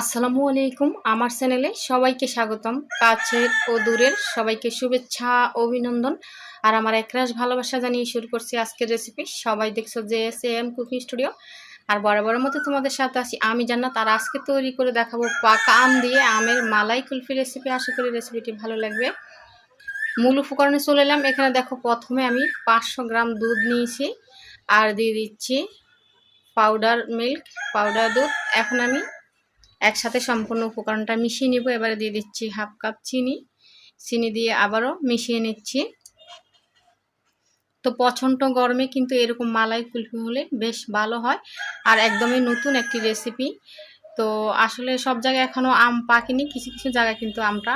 আসসালামু আলাইকুম। আমার চ্যানেলে সবাইকে স্বাগতম। কাছের ও দূরের সবাইকে শুভেচ্ছা, অভিনন্দন। আর আমার একরাশ ভালোবাসা জানিয়ে শুরু করছি আজকের রেসিপি সবাই দেখছ যে এস এম কুকিং স্টুডিও। আর বরাবর মতো তোমাদের সাথে আসি আমি জান্নাত। আর আজকে তৈরি করে দেখাবো পাকা আম দিয়ে আমের মালাই কুলফি রেসিপি আশা করি রেসিপিটি ভালো লাগবে। মূল উপকরণে চলে এলাম। এখানে দেখো প্রথমে আমি পাঁচশো গ্রাম দুধ নিয়েছি। আর দিয়ে দিচ্ছি পাউডার মিল্ক পাউডার দুধ। এখন আমি একসাথে সম্পূর্ণ উপকরণটা মিশিয়ে নিব। এবারে দিয়ে দিচ্ছি হাফ কাপ চিনি। চিনি দিয়ে আবারও মিশিয়ে নিচ্ছি। তো প্রচণ্ড গরমে কিন্তু এরকম মালাই কুলফি হলে বেশ ভালো হয়। আর একদমই নতুন একটি রেসিপি তো আসলে সব জায়গায় এখনও আম পাকেনি। কিছু কিছু জায়গায় কিন্তু আমটা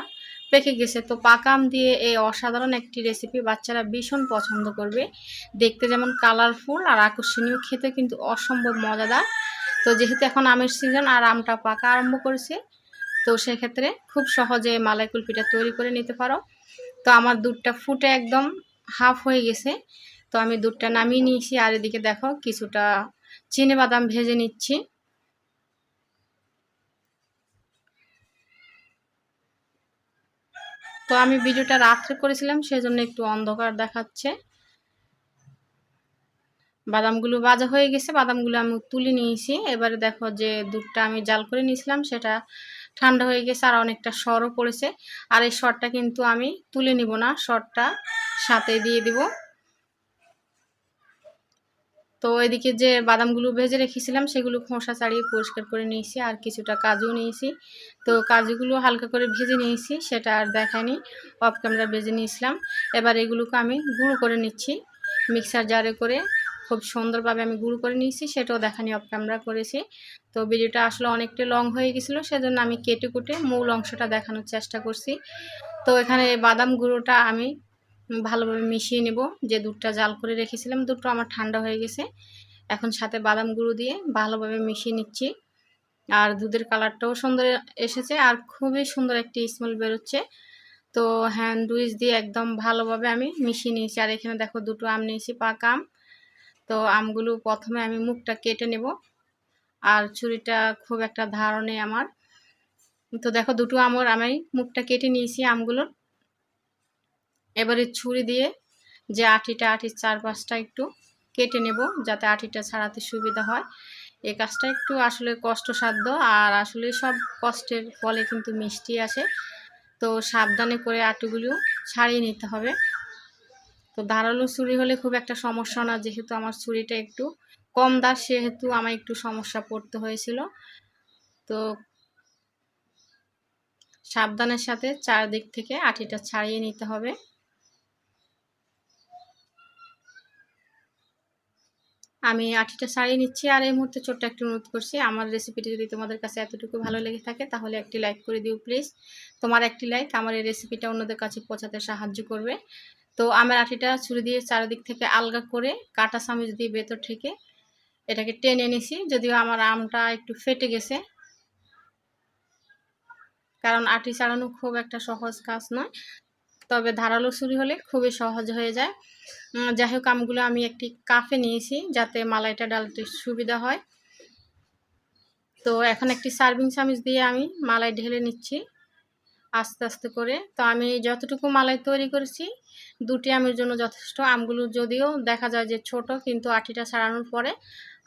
পেকে গেছে। তো পাকা আম দিয়ে এই অসাধারণ একটি রেসিপি বাচ্চারা ভীষণ পছন্দ করবে। দেখতে যেমন কালারফুল আর আকর্ষণীয়, খেতে কিন্তু অসম্ভব মজাদার। তো যেহেতু এখন আমের সিজন আর আমটা পাকা আরম্ভ করেছে, তো সেক্ষেত্রে খুব সহজে মালাই কুলফিটা তৈরি করে নিতে পারো। তো আমার দুধটা ফুটে একদম হাফ হয়ে গেছে। তো আমি দুধটা নামিয়ে নিয়েছি আর এদিকে দেখো কিছুটা চিনে বাদাম ভেজে নিচ্ছি। তো আমি ভিডিওটা রাত্রে করেছিলাম, সেজন্য একটু অন্ধকার দেখাচ্ছে। বাদামগুলো বাজা হয়ে গেছে, বাদামগুলো আমি তুলে নিয়েছি। এবারে দেখো যে দুধটা আমি জাল করে নিয়েছিলাম, সেটা ঠান্ডা হয়ে গেছে আর অনেকটা সরও পড়েছে। আর এই সরটা কিন্তু আমি তুলে নিব না, সরটা সাথে দিয়ে দিব। তো এদিকে যে বাদামগুলো ভেজে রেখেছিলাম, সেগুলো খোসা ছাড়িয়ে পরিষ্কার করে নিয়েছি, আর কিছুটা কাজু নিয়েছি। তো কাজুগুলো হালকা করে ভেজে নিয়েছি, সেটা আর দেখায়নি অফ ক্যামেরা ভেজে নিয়েছিলাম। এবার এগুলোকে আমি গুঁড়ো করে নিচ্ছি মিক্সার জারে করে খুব সুন্দরভাবে আমি গুঁড়ো করে নিয়েছি, সেটাও দেখানি অফ ক্যামেরা করেছি। তো ভিডিওটা আসলে অনেকটা লং হয়ে গেছিল, সেজন্য আমি কেটে কুটে মূল অংশটা দেখানোর চেষ্টা করছি। তো এখানে বাদাম গুঁড়োটা আমি ভালোভাবে মিশিয়ে নেব। যে দুধটা জাল করে রেখেছিলাম, দুধটা আমার ঠান্ডা হয়ে গেছে। এখন সাথে বাদাম গুঁড়ো দিয়ে ভালোভাবে মিশিয়ে নিচ্ছি। আর দুধের কালারটাও সুন্দর এসেছে আর খুবই সুন্দর একটি স্মেল বেরোচ্ছে। তো হ্যান্ড উইচ দিয়ে একদম ভালোভাবে আমি মিশিয়ে নিয়েছি। আর এখানে দেখো দুটো আম নিয়েছি, পাকা আম। তো আমগুলো প্রথমে আমি মুখটা কেটে নেব। আর ছুরিটা খুব একটা ধারণে আমার। তো দেখো দুটো আমর আমি মুখটা কেটে নিয়েছি আমগুলোর। এবারে ছুরি দিয়ে যে আটিটা, আটির চারপাশটা একটু কেটে নেব যাতে আটিটা ছাড়াতে সুবিধা হয়। এই কাজটা একটু আসলে কষ্টসাধ্য আর আসলে সব কষ্টের ফলে কিন্তু মিষ্টি আসে। তো সাবধানে করে আটিগুলো ছাড়িয়ে নিতে হবে। তো ধারালো ছুরি হলে খুব একটা সমস্যা না, যেহেতু আমার ছুরিটা একটু কম দাস, সেহেতু আমার একটু সমস্যা পড়তে হয়েছিল। তো সাবধানের সাথে চারদিক থেকে আটিটা ছাড়িয়ে নিতে হবে। আমি আটিটা ছাড়িয়ে নিচ্ছি আর এই মুহূর্তে ছোট্ট একটু অনুরোধ করছি, আমার রেসিপিটি যদি তোমাদের কাছে এতটুকু ভালো লেগে থাকে তাহলে একটি লাইক করে দিও প্লিজ তোমার একটি লাইক আমার এই রেসিপিটা অন্যদের কাছে পৌঁছাতে সাহায্য করবে। তো আমার আটিটা ছুরি দিয়ে চারিদিক থেকে আলগা করে কাটা চামিচ দিয়ে ভেতর থেকে এটাকে টেনে নিছি, যদিও আমার আমটা একটু ফেটে গেছে। কারণ আটি চালানো খুব একটা সহজ কাজ নয়। তবে ধারালো ছুরি হলে খুবই সহজ হয়ে যায়। যাই হোক আমগুলো আমি একটি কাফে নিয়েছি যাতে মালাইটা ডালতে সুবিধা হয়। তো এখন একটি সার্ভিং চামিচ দিয়ে আমি মালাই ঢেলে নিচ্ছি আস্তে আস্তে করে। তো আমি যতটুকু মালাই তৈরি করেছি, দুটি আমের জন্য যথেষ্ট। আমগুলো যদিও দেখা যায় যে ছোট, কিন্তু আটিটা ছাড়ানোর পরে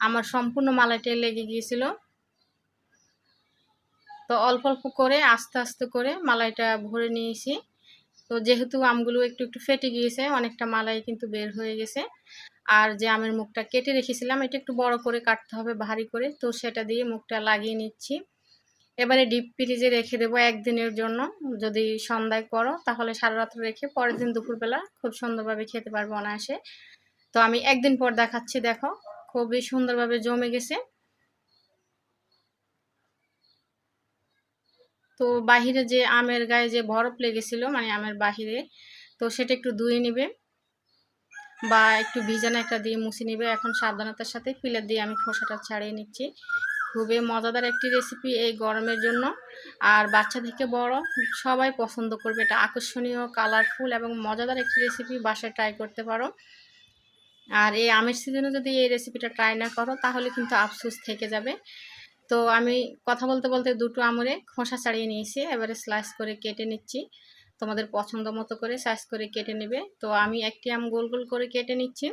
আমার সম্পূর্ণ মালাইটা লেগে গিয়েছিল। তো অল্প অল্প করে আস্তে আস্তে করে মালাইটা ভরে নিয়েছি। তো যেহেতু আমগুলো একটু একটু ফেটে গিয়েছে, অনেকটা মালাই কিন্তু বের হয়ে গেছে। আর যে আমের মুখটা কেটে রেখেছিলাম, এটা একটু বড় করে কাটতে হবে, ভারী করে। তো সেটা দিয়ে মুখটা লাগিয়ে নিচ্ছি। এবারে ডিপ ফ্রিজে রেখে দেবো একদিনের জন্য। যদি সন্ধ্যায় করো, তাহলে সারা রাত্র রেখে পরের দিন দুপুরবেলা খুব সুন্দরভাবে খেতে পারব অনায়াসে। তো আমি একদিন পর দেখাচ্ছি, দেখো। খুবই সুন্দরভাবে জমে গেছে। তো বাহিরে যে আমের গায়ে যে বরফ লেগেছিল মানে আমের বাহিরে, তো সেটা একটু ধুয়ে নিবে বা একটু ভিজানো একটা দিয়ে মুছে নিবে। এখন সাবধানতার সাথে ফিলার দিয়ে আমি খোসাটা ছাড়িয়ে নিচ্ছি। খুবই মজাদার একটি রেসিপি এই গরমের জন্য। আর বাচ্চা থেকে বড় সবাই পছন্দ করবে। এটা আকর্ষণীয় কালারফুল এবং মজাদার একটি রেসিপি বাসায় ট্রাই করতে পারো। আর এই আমের সিজনে যদি এই রেসিপিটা ট্রাই না করো, তাহলে কিন্তু আফসোস থেকে যাবে। তো আমি কথা বলতে বলতে দুটো আমরে খোসা ছাড়িয়ে নিয়েছি, এবারে স্লাইস করে কেটে নিচ্ছি। তোমাদের পছন্দ মতো করে সাইজ করে কেটে নেবে। তো আমি একটি আম গোল গোল করে কেটে নিচ্ছি।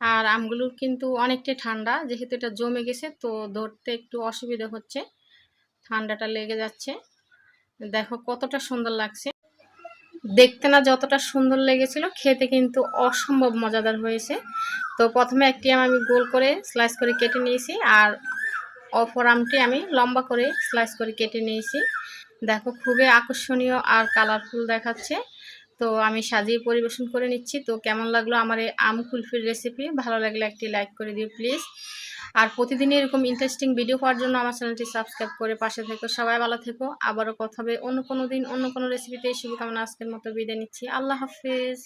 আর আমগুলো কিন্তু অনেকটাই ঠান্ডা, যেহেতু এটা জমে গেছে, তো ধরতে একটু অসুবিধা হচ্ছে। ঠান্ডাটা লেগে যাচ্ছে। দেখো কতটা সুন্দর লাগছে। দেখতে না যতটা সুন্দর লেগেছিল, খেতে কিন্তু অসম্ভব মজাদার হয়েছে। তো প্রথমে একটি আম আমি গোল করে স্লাইস করে কেটে নিয়েছি, আর অপর আমটি আমি লম্বা করে স্লাইস করে কেটে নিয়েছি। দেখো, খুবই আকর্ষণীয় আর কালারফুল দেখাচ্ছে। তো আমি সাজিয়ে পরিবেশন করে নিচ্ছি। তো কেমন লাগল আমার এই আম কুলফির রেসিপি ভালো লাগলে একটি লাইক করে দিও প্লিজ আর প্রতিদিন এরকম ইন্টারেস্টিং ভিডিও পাওয়ার জন্য আমার চ্যানেলটি সাবস্ক্রাইব করে পাশে থেকো, সবাই ভালো থেকো, আবারও কথা হবে অন্য কোনো দিন, অন্য কোনো রেসিপিতে শুভকামনা, আজকের মতো বিদায় নিচ্ছি। আল্লাহ হাফিজ।